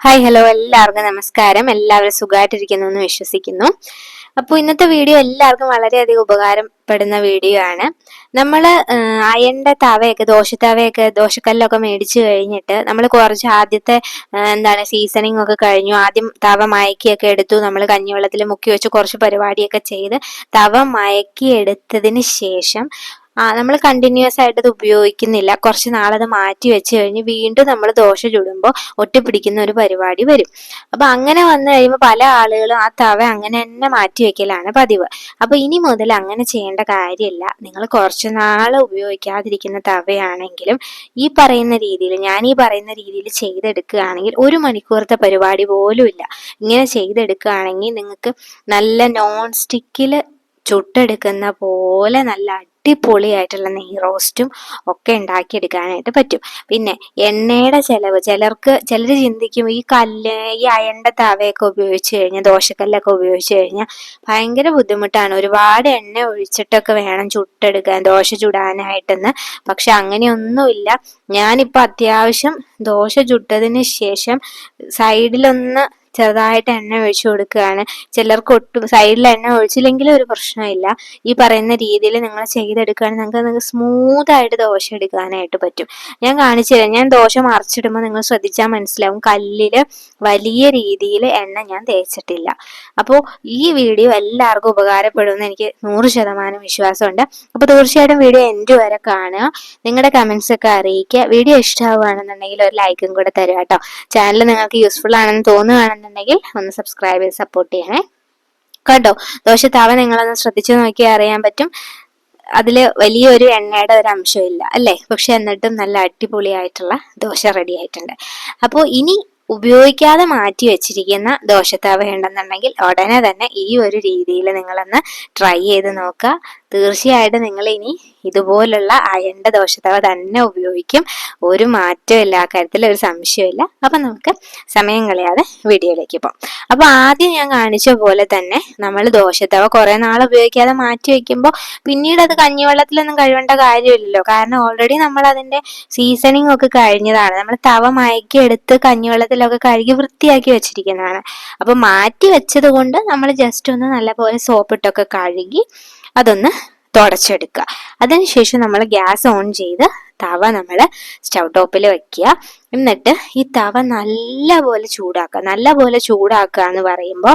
Hi hello എല്ലാവർക്കും നമസ്കാരം. എല്ലാവരും സുഖമായിട്ടിരിക്കുന്നു എന്ന് വിശ്വസിക്കുന്നു. അപ്പോൾ ഇന്നത്തെ വീഡിയോ എല്ലാവർക്കും വളരെയധികം ഉപകാരപ്പെടുന്ന വീഡിയോ ആണ്. നമ്മൾ അയണിന്റെ തവയൊക്കെ ദോശത്തവയൊക്കെ ദോശക്കല്ലൊക്കെ മേടിച്ചു കഴിഞ്ഞിട്ട് നമ്മൾ കുറച്ച് ആദ്യത്തെ എന്താണ് സീസണിങ് ഒക്കെ കഴിഞ്ഞു. ആദ്യം തവ മയക്കിയൊക്കെ എടുത്തു. നമ്മൾ കഞ്ഞിവെള്ളത്തിൽ മുക്കി വെച്ച് കുറച്ച് പരിപാടിയൊക്കെ ചെയ്ത് തവ മയക്കി എടുത്തതിന് ശേഷം നമ്മൾ കണ്ടിന്യൂസ് ആയിട്ട് ഇത് ഉപയോഗിക്കുന്നില്ല. കുറച്ച് നാളത് മാറ്റി വെച്ച് കഴിഞ്ഞ് വീണ്ടും നമ്മൾ ദോശ ചുടുമ്പോൾ ഒട്ടിപ്പിടിക്കുന്ന ഒരു പരിപാടി വരും. അപ്പൊ അങ്ങനെ വന്നു കഴിയുമ്പോൾ പല ആളുകളും ആ തവ അങ്ങനെ തന്നെ മാറ്റി വെക്കലാണ് പതിവ്. അപ്പൊ ഇനി മുതൽ അങ്ങനെ ചെയ്യേണ്ട കാര്യമില്ല. നിങ്ങൾ കുറച്ച് നാൾ ഉപയോഗിക്കാതിരിക്കുന്ന തവയാണെങ്കിലും ഈ പറയുന്ന രീതിയിൽ ഞാൻ ഈ പറയുന്ന രീതിയിൽ ചെയ്തെടുക്കുകയാണെങ്കിൽ ഒരു മണിക്കൂറത്തെ പരിപാടി പോലും ഇല്ല. ഇങ്ങനെ ചെയ്തെടുക്കുകയാണെങ്കിൽ നിങ്ങൾക്ക് നല്ല നോൺ സ്റ്റിക്കിൽ ചുട്ടെടുക്കുന്ന പോലെ നല്ല അടിപൊളിയായിട്ടുള്ള നെയ് റോസ്റ്റും ഒക്കെ ഉണ്ടാക്കിയെടുക്കാനായിട്ട് പറ്റും. പിന്നെ എണ്ണയുടെ ചെലവ് ചിലർക്ക് ചിലർ ചിന്തിക്കും ഈ കല്ല് ഈ അയണ്ട തവയൊക്കെ ഉപയോഗിച്ച് കഴിഞ്ഞാൽ ദോശക്കല്ലൊക്കെ ഉപയോഗിച്ച് കഴിഞ്ഞാൽ ഭയങ്കര ബുദ്ധിമുട്ടാണ്. ഒരുപാട് എണ്ണ ഒഴിച്ചിട്ടൊക്കെ വേണം ചുട്ടെടുക്കാൻ ദോശ ചുടാനായിട്ടെന്ന്. പക്ഷെ അങ്ങനെയൊന്നുമില്ല. ഞാനിപ്പോൾ അത്യാവശ്യം ദോശ ചുട്ടതിന് ശേഷം സൈഡിലൊന്ന് ചെറുതായിട്ട് എണ്ണ ഒഴിച്ചു കൊടുക്കുകയാണ്. ചിലർക്ക് ഒട്ടും സൈഡിൽ എണ്ണ ഒഴിച്ചില്ലെങ്കിലും ഒരു പ്രശ്നമില്ല. ഈ പറയുന്ന രീതിയിൽ നിങ്ങൾ ചെയ്തെടുക്കുകയാണെങ്കിൽ നിങ്ങൾക്ക് നിങ്ങൾക്ക് സ്മൂത്ത് ആയിട്ട് ദോശ എടുക്കാനായിട്ട് പറ്റും. ഞാൻ കാണിച്ചു തരാം. ഞാൻ ദോശ മറിച്ചിടുമ്പോൾ നിങ്ങൾ ശ്രദ്ധിച്ചാൽ മനസ്സിലാവും. കല്ലിൽ വലിയ രീതിയിൽ എണ്ണ ഞാൻ തേച്ചിട്ടില്ല. അപ്പോൾ ഈ വീഡിയോ എല്ലാവർക്കും ഉപകാരപ്പെടുമെന്ന് എനിക്ക് നൂറ് ശതമാനം വിശ്വാസമുണ്ട്. അപ്പോൾ തീർച്ചയായിട്ടും വീഡിയോ എന്റെ വരെ കാണുക. നിങ്ങളുടെ കമൻസ് ഒക്കെ അറിയിക്കുക. വീഡിയോ ഇഷ്ടമാവുകയാണെന്നുണ്ടെങ്കിൽ ഒരു ലൈക്കും കൂടെ തരിക കേട്ടോ. ചാനൽ നിങ്ങൾക്ക് യൂസ്ഫുൾ ആണെന്ന് തോന്നുകയാണെന്നുണ്ടെങ്കിൽ ഒന്ന് സബ്സ്ക്രൈബ് ചെയ്ത് സപ്പോർട്ട് ചെയ്യണേ. കേട്ടോ? ദോശ തവ നിങ്ങളൊന്ന് ശ്രദ്ധിച്ചു നോക്കിയാൽ അറിയാൻ പറ്റും. അതിൽ വലിയൊരു എണ്ണയുടെ ഒരു അംശമില്ല അല്ലേ? പക്ഷെ എന്നിട്ടും നല്ല അടിപൊളിയായിട്ടുള്ള ദോശ റെഡി ആയിട്ടുണ്ട്. അപ്പോൾ ഇനി ഉപയോഗിക്കാതെ മാറ്റി വെച്ചിരിക്കുന്ന ദോശത്താവ ഉണ്ടെന്നുണ്ടെങ്കിൽ ഉടനെ തന്നെ ഈ ഒരു രീതിയിൽ നിങ്ങളൊന്ന് ട്രൈ ചെയ്ത് നോക്കുക. തീർച്ചയായിട്ടും നിങ്ങൾ ഇനി ഇതുപോലുള്ള അയണ്ട ദോശത്തവ തന്നെ ഉപയോഗിക്കും. ഒരു മാറ്റവും ഇല്ല ആ കാര്യത്തിൽ ഒരു സംശയമില്ല അപ്പൊ നമുക്ക് സമയം കളയാതെ വീഡിയോയിലേക്ക് പോകാം. അപ്പൊ ആദ്യം ഞാൻ കാണിച്ച പോലെ തന്നെ നമ്മൾ ദോശത്തവ കുറെ നാൾ ഉപയോഗിക്കാതെ മാറ്റി വെക്കുമ്പോൾ പിന്നീട് അത് കഞ്ഞിവെള്ളത്തിലൊന്നും കഴുകേണ്ട കാര്യമില്ലല്ലോ. കാരണം ഓൾറെഡി നമ്മൾ അതിന്റെ സീസണിങ് ഒക്കെ കഴിഞ്ഞതാണ്. നമ്മൾ തവ മയക്കി എടുത്ത് കഞ്ഞിവെള്ളത്തിലൊക്കെ കഴുകി വൃത്തിയാക്കി വെച്ചിരിക്കുന്നതാണ്. അപ്പൊ മാറ്റി വെച്ചത് കൊണ്ട് നമ്മൾ ജസ്റ്റ് ഒന്ന് നല്ലപോലെ സോപ്പിട്ടൊക്കെ കഴുകി അതൊന്ന് തുടച്ചെടുക്കുക. അതിനുശേഷം നമ്മൾ ഗ്യാസ് ഓൺ ചെയ്ത് തവ നമ്മൾ സ്റ്റൗ ടോപ്പിൽ വെക്കുക. എന്നിട്ട് ഈ തവ നല്ലപോലെ ചൂടാക്കുക. നല്ലപോലെ ചൂടാക്കുക എന്ന് പറയുമ്പോൾ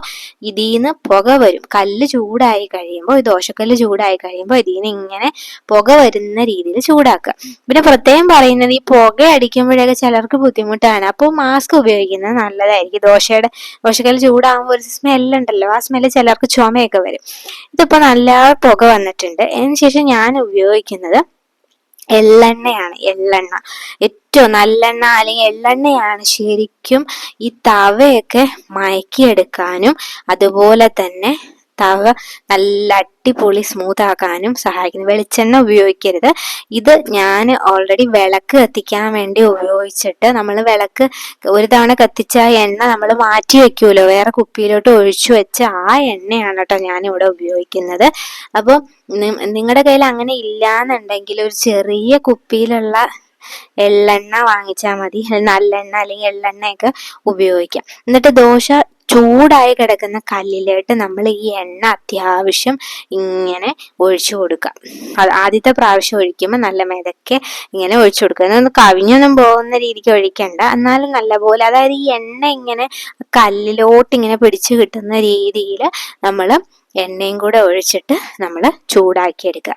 ഇതിൽ നിന്ന് പുക വരും. കല്ല് ചൂടായി കഴിയുമ്പോൾ ഈ ദോശക്കല്ല് ചൂടായി കഴിയുമ്പോൾ ഇതിൽ നിന്ന് ഇങ്ങനെ പുക വരുന്ന രീതിയിൽ ചൂടാക്കുക. പിന്നെ പ്രത്യേകം പറയുന്നത് ഈ പുക അടിക്കുമ്പോഴൊക്കെ ചിലർക്ക് ബുദ്ധിമുട്ടാണ്. അപ്പോൾ മാസ്ക് ഉപയോഗിക്കുന്നത് നല്ലതായിരിക്കും. ദോശയുടെ ദോശക്കല്ല് ചൂടാകുമ്പോൾ ഒരു സ്മെല്ലുണ്ടല്ലോ ആ സ്മെല്ല് ചിലർക്ക് ചുമയൊക്കെ വരും. ഇതിപ്പോൾ നല്ല പുക വന്നിട്ടുണ്ട്. അതിനുശേഷം ഞാൻ ഉപയോഗിക്കുന്നത് എള്ളെണ്ണയാണ് എള്ളെണ്ണ ഏറ്റവും നല്ലെണ്ണ അല്ലെങ്കിൽ എള്ളെണ്ണയാണ് ശരിക്കും ഈ തവയൊക്കെ മയക്കിയെടുക്കാനും അതുപോലെ തന്നെ തവ നല്ല അടിപൊളി സ്മൂത്ത് ആക്കാനും സഹായിക്കുന്നു. വെളിച്ചെണ്ണ ഉപയോഗിക്കരുത്. ഇത് ഞാൻ ഓൾറെഡി വിളക്ക് കത്തിക്കാൻ വേണ്ടി ഉപയോഗിച്ചിട്ട് നമ്മൾ വിളക്ക് ഒരു തവണ കത്തിച്ച എണ്ണ നമ്മൾ മാറ്റി വെക്കുമല്ലോ വേറെ കുപ്പിയിലോട്ട് ഒഴിച്ചു വെച്ച ആ എണ്ണയാണ് കേട്ടോ ഞാൻ ഇവിടെ ഉപയോഗിക്കുന്നത് അപ്പോൾ നിങ്ങളുടെ കയ്യിൽ അങ്ങനെ ഇല്ലാന്നുണ്ടെങ്കിൽ ഒരു ചെറിയ കുപ്പിയിലുള്ള എള്ളെണ്ണ വാങ്ങിച്ചാൽ മതി. നല്ലെണ്ണ അല്ലെങ്കിൽ എള്ളെണ്ണയൊക്കെ ഉപയോഗിക്കാം. എന്നിട്ട് ദോശ ചൂടായി കിടക്കുന്ന കല്ലിലോട്ട് നമ്മൾ ഈ എണ്ണ അത്യാവശ്യം ഇങ്ങനെ ഒഴിച്ചു കൊടുക്കുക. അത് ആദ്യത്തെ പ്രാവശ്യം ഒഴിക്കുമ്പോൾ നല്ല മെതക്കെ ഇങ്ങനെ ഒഴിച്ചു കൊടുക്കുക. ഒന്ന് കവിഞ്ഞൊന്നും പോകുന്ന രീതിക്ക് ഒഴിക്കണ്ട. എന്നാലും നല്ലപോലെ അതായത് ഈ എണ്ണ ഇങ്ങനെ കല്ലിലോട്ട് ഇങ്ങനെ പിടിച്ചു കിട്ടുന്ന രീതിയിൽ നമ്മൾ എണ്ണയും കൂടെ ഒഴിച്ചിട്ട് നമ്മൾ ചൂടാക്കിയെടുക്കുക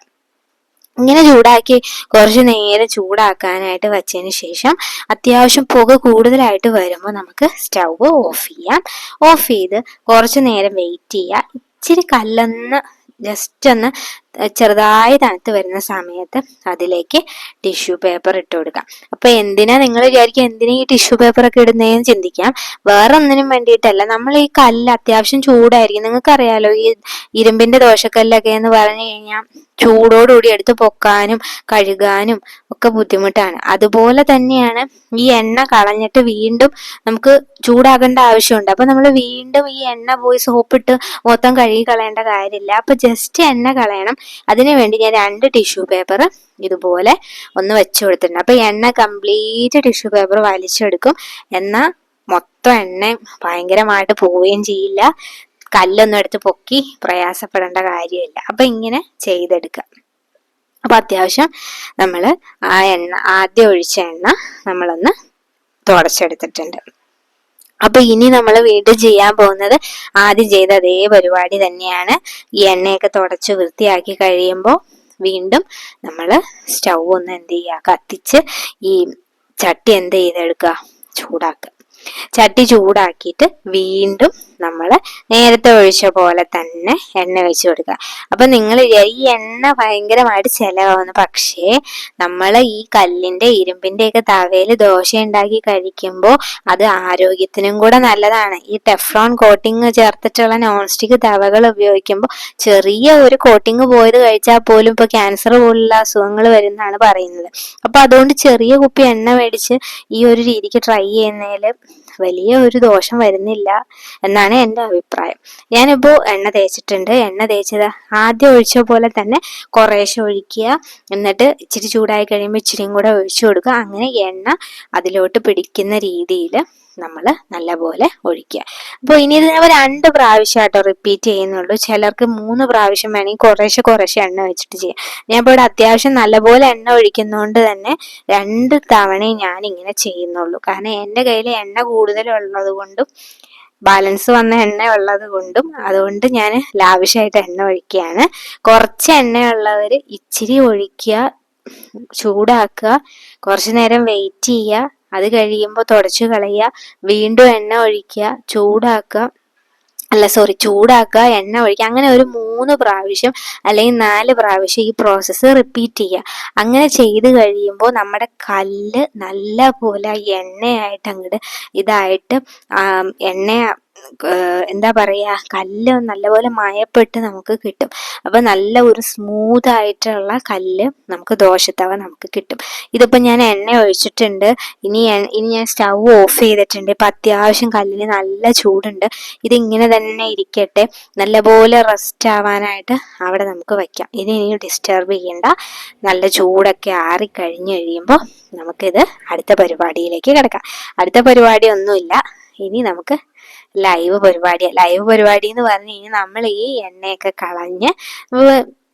ഇങ്ങനെ ചൂടാക്കി കുറച്ച് നേരം ചൂടാക്കാനായിട്ട് വെച്ചതിന് ശേഷം അത്യാവശ്യം പുക കൂടുതലായിട്ട് വരുമ്പോൾ നമുക്ക് സ്റ്റൗ ഓഫ് ചെയ്യാം. ഓഫ് ചെയ്ത് കുറച്ച് നേരം വെയിറ്റ് ചെയ്യുക ഇച്ചിരി കല്ലൊന്ന് ജസ്റ്റ് ഒന്ന് ചെറുതായി തണുത്ത് വരുന്ന സമയത്ത് അതിലേക്ക് ടിഷ്യൂ പേപ്പർ ഇട്ട് കൊടുക്കാം. അപ്പൊ എന്തിനാ നിങ്ങൾ വിചാരിക്കും എന്തിനാ ഈ ടിഷ്യൂ പേപ്പർ ഒക്കെ ഇടുന്നതെന്ന് ചിന്തിക്കാം. വേറെ ഒന്നിനും വേണ്ടിയിട്ടല്ല. നമ്മൾ ഈ കല്ല് അത്യാവശ്യം ചൂടായിരിക്കും. നിങ്ങൾക്ക് അറിയാലോ ഈ ഇരുമ്പിന്റെ ദോശക്കല്ലൊക്കെ എന്ന് പറഞ്ഞു കഴിഞ്ഞാൽ ചൂടോടുകൂടി എടുത്ത് പൊക്കാനും കഴുകാനും ഒക്കെ ബുദ്ധിമുട്ടാണ്. അതുപോലെ തന്നെയാണ് ഈ എണ്ണ കളഞ്ഞിട്ട് വീണ്ടും നമുക്ക് ചൂടാകേണ്ട ആവശ്യമുണ്ട്. അപ്പൊ നമ്മൾ വീണ്ടും ഈ എണ്ണ പോയി സോപ്പിട്ട് മൊത്തം കഴുകി കളയേണ്ട കാര്യമില്ല. അപ്പൊ ജസ്റ്റ് എണ്ണ കളയണം. അതിനു വേണ്ടി ഞാൻ രണ്ട് ടിഷ്യൂ പേപ്പർ ഇതുപോലെ ഒന്ന് വെച്ചു കൊടുത്തിട്ടുണ്ട്. അപ്പോൾ എണ്ണ കംപ്ലീറ്റ് ടിഷ്യൂ പേപ്പർ വലിച്ചെടുക്കും. എന്നാൽ മൊത്തം എണ്ണ ഭയങ്കരമായിട്ട് പോവുകയും ചെയ്യില്ല. കല്ലൊന്നും എടുത്ത് പൊക്കി പ്രയാസപ്പെടേണ്ട കാര്യമില്ല. അപ്പം ഇങ്ങനെ ചെയ്തെടുക്കുക. അപ്പം അത്യാവശ്യം നമ്മൾ ആ എണ്ണ ആദ്യം ഒഴിച്ച എണ്ണ നമ്മളൊന്ന് തുടച്ചെടുത്തിട്ടുണ്ട്. അപ്പൊ ഇനി നമ്മൾ വീണ്ടും ചെയ്യാൻ പോകുന്നത് ആദ്യം ചെയ്ത അതേ പരിപാടി തന്നെയാണ്. ഈ എണ്ണയൊക്കെ തുടച്ച് വൃത്തിയാക്കി കഴിയുമ്പോൾ വീണ്ടും നമ്മൾ സ്റ്റൗ ഒന്ന് എന്ത് ചെയ്യുക കത്തിച്ച് ഈ ചട്ടി എന്ത് ചെയ്തെടുക്കുക ചൂടാക്കുക ചട്ടി ചൂടാക്കിയിട്ട് വീണ്ടും നമ്മൾ നേരത്തെ ഒഴിച്ച പോലെ തന്നെ എണ്ണ ഒഴിച്ചു കൊടുക്കുക. അപ്പൊ നിങ്ങൾ ഈ എണ്ണ ഭയങ്കരമായിട്ട് ചിലവാകുന്നു. പക്ഷേ നമ്മൾ ഈ കല്ലിന്റെ ഇരുമ്പിന്റെ ഒക്കെ തവയിൽ ദോശ ഉണ്ടാക്കി കഴിക്കുമ്പോൾ അത് ആരോഗ്യത്തിനും കൂടെ നല്ലതാണ്. ഈ ടെഫ്രോൺ കോട്ടിങ് ചേർത്തിട്ടുള്ള നോൺ സ്റ്റിക്ക് തവകൾ ഉപയോഗിക്കുമ്പോൾ ചെറിയ ഒരു കോട്ടിങ് പോയത് കഴിച്ചാൽ പോലും ഇപ്പൊ ക്യാൻസർ പോലുള്ള അസുഖങ്ങൾ വരുന്നതാണ് പറയുന്നത്. അപ്പൊ അതുകൊണ്ട് ചെറിയ കുപ്പി എണ്ണ മേടിച്ച് ഈ ഒരു രീതിക്ക് ട്രൈ ചെയ്യുന്നതിൽ വലിയ ഒരു ദോഷം വരുന്നില്ല എന്നാണ് എന്റെ അഭിപ്രായം. ഞാനിപ്പോൾ എണ്ണ തേച്ചിട്ടുണ്ട്. എണ്ണ തേച്ചത് ആദ്യം ഒഴിച്ച പോലെ തന്നെ കുറേശ്ശെ ഒഴിക്കുക. എന്നിട്ട് ഇച്ചിരി ചൂടായി കഴിയുമ്പോൾ ഇച്ചിരിയും കൂടെ ഒഴിച്ചു കൊടുക്കുക. അങ്ങനെ എണ്ണ അതിലോട്ട് പിടിക്കുന്ന രീതിയിൽ നമ്മൾ നല്ലപോലെ ഒഴിക്കുക. അപ്പോൾ ഇനി ഇത് രണ്ട് പ്രാവശ്യമായിട്ടോ റിപ്പീറ്റ് ചെയ്യുന്നുള്ളൂ. ചിലർക്ക് മൂന്ന് പ്രാവശ്യം വേണമെങ്കിൽ കുറേശ്ശെ കുറേശ്ശെ എണ്ണ വെച്ചിട്ട് ചെയ്യാം. ഞാൻ ഇപ്പോൾ ഇവിടെ അത്യാവശ്യം നല്ലപോലെ എണ്ണ ഒഴിക്കുന്നതുകൊണ്ട് തന്നെ രണ്ട് തവണയും ഞാൻ ഇങ്ങനെ ചെയ്യുന്നുള്ളൂ. കാരണം എന്റെ കയ്യിൽ എണ്ണ കൂടുതലുള്ളത് കൊണ്ടും ബാലൻസ് വന്ന എണ്ണ ഉള്ളത് കൊണ്ടും അതുകൊണ്ട് ഞാൻ ലാവിഷായിട്ട് എണ്ണ ഒഴിക്കുകയാണ്. കുറച്ച് എണ്ണയുള്ളവർ ഇച്ചിരി ഒഴിക്കുക ചൂടാക്കുക കുറച്ചു നേരം വെയിറ്റ് ചെയ്യുക അത് കഴിയുമ്പോൾ തുടച്ചു കളയുക വീണ്ടും എണ്ണ ഒഴിക്കുക ചൂടാക്കുക അല്ല സോറി ചൂടാക്കുക എണ്ണ ഒഴിക്കുക അങ്ങനെ ഒരു മൂന്ന് പ്രാവശ്യം അല്ലെങ്കിൽ നാല് പ്രാവശ്യം ഈ പ്രോസസ്സ് റിപ്പീറ്റ് ചെയ്യുക. അങ്ങനെ ചെയ്ത് കഴിയുമ്പോൾ നമ്മുടെ കല്ല് നല്ല പോലെ എണ്ണയായിട്ട് അങ്ങോട്ട് ഇതായിട്ട് എണ്ണ എന്താ പറയാ കല്ല് നല്ലപോലെ മയപ്പെട്ട് നമുക്ക് കിട്ടും. അപ്പൊ നല്ല ഒരു സ്മൂത്ത് ആയിട്ടുള്ള കല്ല് നമുക്ക് ദോശത്തവ നമുക്ക് കിട്ടും. ഇതിപ്പോൾ ഞാൻ എണ്ണ ഒഴിച്ചിട്ടുണ്ട്. ഇനി ഇനി ഞാൻ സ്റ്റൗ ഓഫ് ചെയ്തിട്ടുണ്ട്. ഇപ്പൊ അത്യാവശ്യം കല്ലിന് നല്ല ചൂടുണ്ട്. ഇതിങ്ങനെ തന്നെ ഇരിക്കട്ടെ. നല്ലപോലെ റെസ്റ്റ് ആവാനായിട്ട് അവിടെ നമുക്ക് വയ്ക്കാം ഇത് ഇനി ഡിസ്റ്റർബ് ചെയ്യണ്ട. നല്ല ചൂടൊക്കെ ആറി കഴിഞ്ഞു കഴിയുമ്പോൾ നമുക്കിത് അടുത്ത പരിപാടിയിലേക്ക് കിടക്കാം. അടുത്ത പരിപാടി ഒന്നുമില്ല. ഇനി നമുക്ക് ലൈവ് പരിപാടി ലൈവ് പരിപാടി എന്ന് പറഞ്ഞു കഴിഞ്ഞാൽ നമ്മൾ ഈ എണ്ണയൊക്കെ കളഞ്ഞ്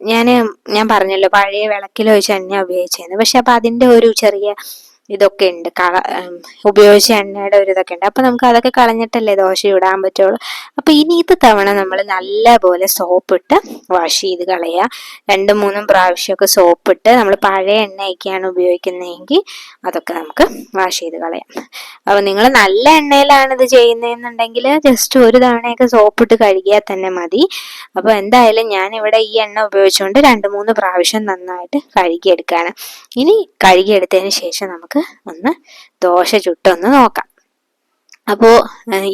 ഞാൻ ഞാൻ പറഞ്ഞല്ലോ പഴയ വിളക്കിൽ വെച്ച് എണ്ണ ഉപയോഗിച്ചിരുന്നു പക്ഷെ അപ്പൊ അതിന്റെ ഒരു ചെറിയ ഇതൊക്കെ ഉണ്ട്. കള ഉപയോഗിച്ച എണ്ണയുടെ ഒരു ഇതൊക്കെ ഉണ്ട്. അപ്പൊ നമുക്ക് അതൊക്കെ കളഞ്ഞിട്ടല്ലേ ദോശ ഇടാൻ പറ്റുള്ളൂ. അപ്പൊ ഇനി ഇത് തവണ നമ്മൾ നല്ലപോലെ സോപ്പിട്ട് വാഷ് ചെയ്ത് കളയുക. രണ്ടും മൂന്നും പ്രാവശ്യമൊക്കെ സോപ്പിട്ട് നമ്മൾ പഴയ എണ്ണയൊക്കെയാണ് ഉപയോഗിക്കുന്നതെങ്കിൽ അതൊക്കെ നമുക്ക് വാഷ് ചെയ്ത് കളയാം. അപ്പൊ നിങ്ങൾ നല്ല എണ്ണയിലാണ് ഇത് ചെയ്യുന്നതെന്നുണ്ടെങ്കിൽ ജസ്റ്റ് ഒരു തവണയൊക്കെ സോപ്പിട്ട് കഴുകിയാൽ തന്നെ മതി. അപ്പൊ എന്തായാലും ഞാൻ ഇവിടെ ഈ എണ്ണ ഉപയോഗിച്ചുകൊണ്ട് രണ്ട് മൂന്ന് പ്രാവശ്യം നന്നായിട്ട് കഴുകിയെടുക്കുകയാണ് ഇനി കഴുകിയെടുത്തതിന് ശേഷം നമുക്ക് നമുക്ക് ഒന്ന് ദോശ ചുട്ടൊന്ന് നോക്കാം. അപ്പോൾ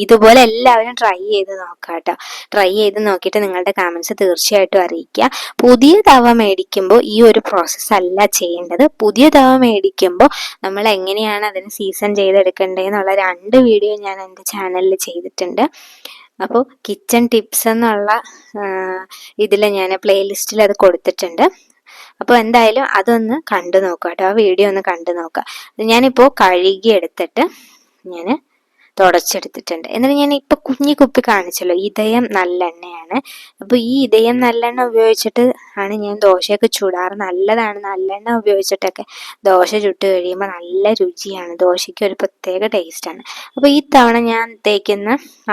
ഇതുപോലെ എല്ലാവരും ട്രൈ ചെയ്ത് നോക്കാം കേട്ടോ ട്രൈ ചെയ്ത് നോക്കിയിട്ട് നിങ്ങളുടെ കമൻസ് തീർച്ചയായിട്ടും അറിയിക്കുക. പുതിയ തവ മേടിക്കുമ്പോൾ ഈ ഒരു പ്രോസസ്സ് അല്ല ചെയ്യേണ്ടത്. പുതിയ തവ മേടിക്കുമ്പോൾ നമ്മൾ എങ്ങനെയാണ് അതിന് സീസൺ ചെയ്തെടുക്കേണ്ടതെന്നുള്ള രണ്ട് വീഡിയോ ഞാൻ എന്റെ ചാനലിൽ ചെയ്തിട്ടുണ്ട്. അപ്പോൾ കിച്ചൺ ടിപ്സ് എന്നുള്ള ഇതിൽ ഞാൻ പ്ലേലിസ്റ്റിൽ അത് കൊടുത്തിട്ടുണ്ട്. അപ്പോൾ എന്തായാലും അതൊന്ന് കണ്ടു നോക്കുക കേട്ടോ ആ വീഡിയോ ഒന്ന് കണ്ടു നോക്കുക ഞാനിപ്പോൾ കഴുകി എടുത്തിട്ട് ഞാൻ തുടച്ചെടുത്തിട്ടുണ്ട്. എന്നിട്ട് ഞാൻ ഇപ്പൊ കുഞ്ഞി കുപ്പി കാണിച്ചല്ലോ ഇതയം നല്ലെണ്ണയാണ്. അപ്പൊ ഈ ഇതയം നല്ലെണ്ണ ഉപയോഗിച്ചിട്ട് ആണ് ഞാൻ ദോശയൊക്കെ ചൂടാറ്. നല്ലതാണ് നല്ലെണ്ണ ഉപയോഗിച്ചിട്ടൊക്കെ ദോശ ചുട്ട് കഴിയുമ്പോൾ നല്ല രുചിയാണ്. ദോശയ്ക്ക് ഒരു പ്രത്യേക ടേസ്റ്റാണ് അപ്പൊ ഈ തവണ ഞാൻ തേക്കുന്ന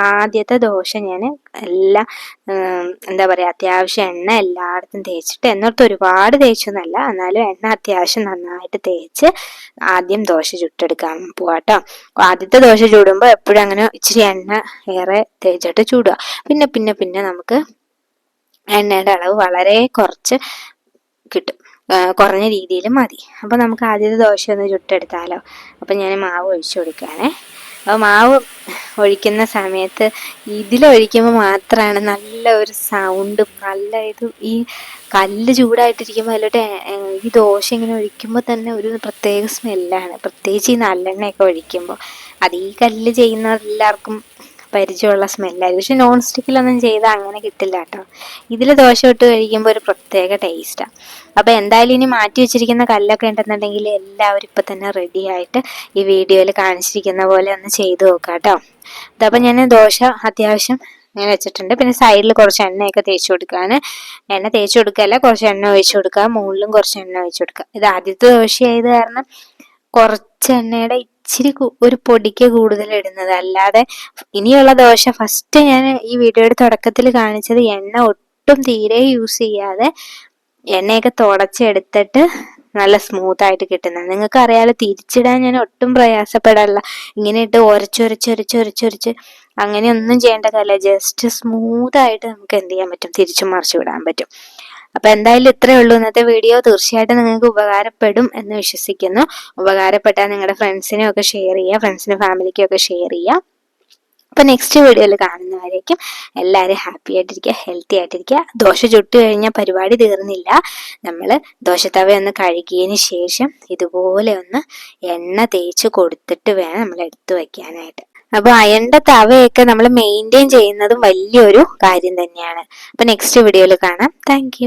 ആദ്യത്തെ ദോശ ഞാൻ എല്ലാ എന്താ പറയാ അത്യാവശ്യം എണ്ണ എല്ലായിടത്തും തേച്ചിട്ട് എന്നിടത്ത് ഒരുപാട് തേച്ചൊന്നല്ല എന്നാലും എണ്ണ അത്യാവശ്യം നന്നായിട്ട് തേച്ച് ആദ്യം ദോശ ചുട്ടെടുക്കാൻ പോവാട്ടോ. ആദ്യത്തെ ദോശ ചൂടുമ്പോൾ എപ്പോഴും അങ്ങനെ ഇച്ചിരി എണ്ണ ഏറെ തേച്ചിട്ട് ചൂടുക. പിന്നെ പിന്നെ പിന്നെ നമുക്ക് എണ്ണയുടെ അളവ് വളരെ കുറച്ച് കിട്ടും. കുറഞ്ഞ രീതിയിൽ മതി. അപ്പോൾ നമുക്ക് ആദ്യത്തെ ദോശ ഒന്ന് ചുട്ടെടുത്താലോ? അപ്പോൾ ഞാൻ മാവ് ഒഴിച്ചു കൊടുക്കുകയാണേ. അപ്പോൾ മാവ് ഒഴിക്കുന്ന സമയത്ത് ഇതിലൊഴിക്കുമ്പോൾ മാത്രമാണ് നല്ല ഒരു സൗണ്ടും നല്ല ഇത് ഈ കല്ല് ചൂടായിട്ടിരിക്കുമ്പോൾ അതിലോട്ട് ഈ ദോശ ഇങ്ങനെ ഒഴിക്കുമ്പോൾ തന്നെ ഒരു പ്രത്യേക സ്മെല്ലാണ് പ്രത്യേകിച്ച് ഈ നല്ലെണ്ണയൊക്കെ ഒഴിക്കുമ്പോൾ അത് ഈ കല്ല് ചെയ്യുന്ന എല്ലാവർക്കും പരിചയമുള്ള സ്മെല്ലായിരിക്കും പക്ഷെ നോൺ സ്റ്റിക്കിലൊന്നും ചെയ്താൽ അങ്ങനെ കിട്ടില്ല കേട്ടോ. ഇതിൽ ദോശ ഇട്ട് കഴിക്കുമ്പോൾ ഒരു പ്രത്യേക ടേസ്റ്റാണ് അപ്പോൾ എന്തായാലും ഇനി മാറ്റി വെച്ചിരിക്കുന്ന കല്ലൊക്കെ ഉണ്ടെന്നുണ്ടെങ്കിൽ എല്ലാവരും ഇപ്പം തന്നെ റെഡി ആയിട്ട് ഈ വീഡിയോയിൽ കാണിച്ചിരിക്കുന്ന പോലെ ഒന്ന് ചെയ്തു നോക്കാം കേട്ടോ. അതപ്പോൾ ഞാൻ ദോശ അത്യാവശ്യം ഇങ്ങനെ വെച്ചിട്ടുണ്ട്. പിന്നെ സൈഡിൽ കുറച്ച് എണ്ണയൊക്കെ തേച്ച് കൊടുക്കാൻ എണ്ണ തേച്ച് കൊടുക്കുകയല്ല കുറച്ച് എണ്ണ ഒഴിച്ചു കൊടുക്കുക മുകളിലും കുറച്ച് എണ്ണ ഒഴിച്ചു കൊടുക്കുക ഇത് ആദ്യത്തെ ദോശയായത് കാരണം കുറച്ച് എണ്ണയുടെ ഇച്ചിരി ഒരു പൊടിക്ക് കൂടുതൽ ഇടുന്നത്. അല്ലാതെ ഇനിയുള്ള ദോശ ഫസ്റ്റ് ഞാൻ ഈ വീഡിയോയുടെ തുടക്കത്തിൽ കാണിച്ചത് എണ്ണ ഒട്ടും തീരെ യൂസ് ചെയ്യാതെ എണ്ണയൊക്കെ തുടച്ചെടുത്തിട്ട് നല്ല സ്മൂത്ത് ആയിട്ട് കിട്ടുന്നത്. നിങ്ങൾക്ക് അറിയാലോ തിരിച്ചിടാൻ ഞാൻ ഒട്ടും പ്രയാസപ്പെടാറില്ല. ഇങ്ങനെ ഇട്ട് ഉരച്ചൊരച്ചൊരച്ചൊരച്ചൊരച്ച് അങ്ങനെയൊന്നും ചെയ്യേണ്ട കാര്യമില്ല ജസ്റ്റ് സ്മൂത്ത് ആയിട്ട് നമുക്ക് എന്ത് ചെയ്യാൻ പറ്റും? തിരിച്ചു മറിച്ചു വിടാൻ പറ്റും. അപ്പൊ എന്തായാലും ഇത്രയേ ഉള്ളൂ. ഇന്നത്തെ വീഡിയോ തീർച്ചയായിട്ടും നിങ്ങൾക്ക് ഉപകാരപ്പെടും എന്ന് വിശ്വസിക്കുന്നു. ഉപകാരപ്പെട്ടാൽ നിങ്ങളുടെ ഫ്രണ്ട്സിനും ഒക്കെ ഷെയർ ചെയ്യുക ഫ്രണ്ട്സിനും ഫാമിലിക്കും ഒക്കെ ഷെയർ ചെയ്യുക. അപ്പൊ നെക്സ്റ്റ് വീഡിയോയിൽ കാണുന്നവരേക്കും എല്ലാവരും ഹാപ്പി ആയിട്ടിരിക്കുക ഹെൽത്തി ആയിട്ടിരിക്കുക. ദോശ ചുട്ട് കഴിഞ്ഞാൽ പരിപാടി തീർന്നില്ല. നമ്മൾ ദോശത്തവ ഒന്ന് കഴുകിയതിന് ശേഷം ഇതുപോലെ ഒന്ന് എണ്ണ തേച്ച് കൊടുത്തിട്ട് വേണം നമ്മൾ എടുത്തു വെക്കാനായിട്ട്. അപ്പൊ അയണിന്റെ തവയൊക്കെ നമ്മൾ മെയിന്റെയിൻ ചെയ്യുന്നതും വലിയൊരു കാര്യം തന്നെയാണ്. അപ്പൊ നെക്സ്റ്റ് വീഡിയോയിൽ കാണാം. താങ്ക്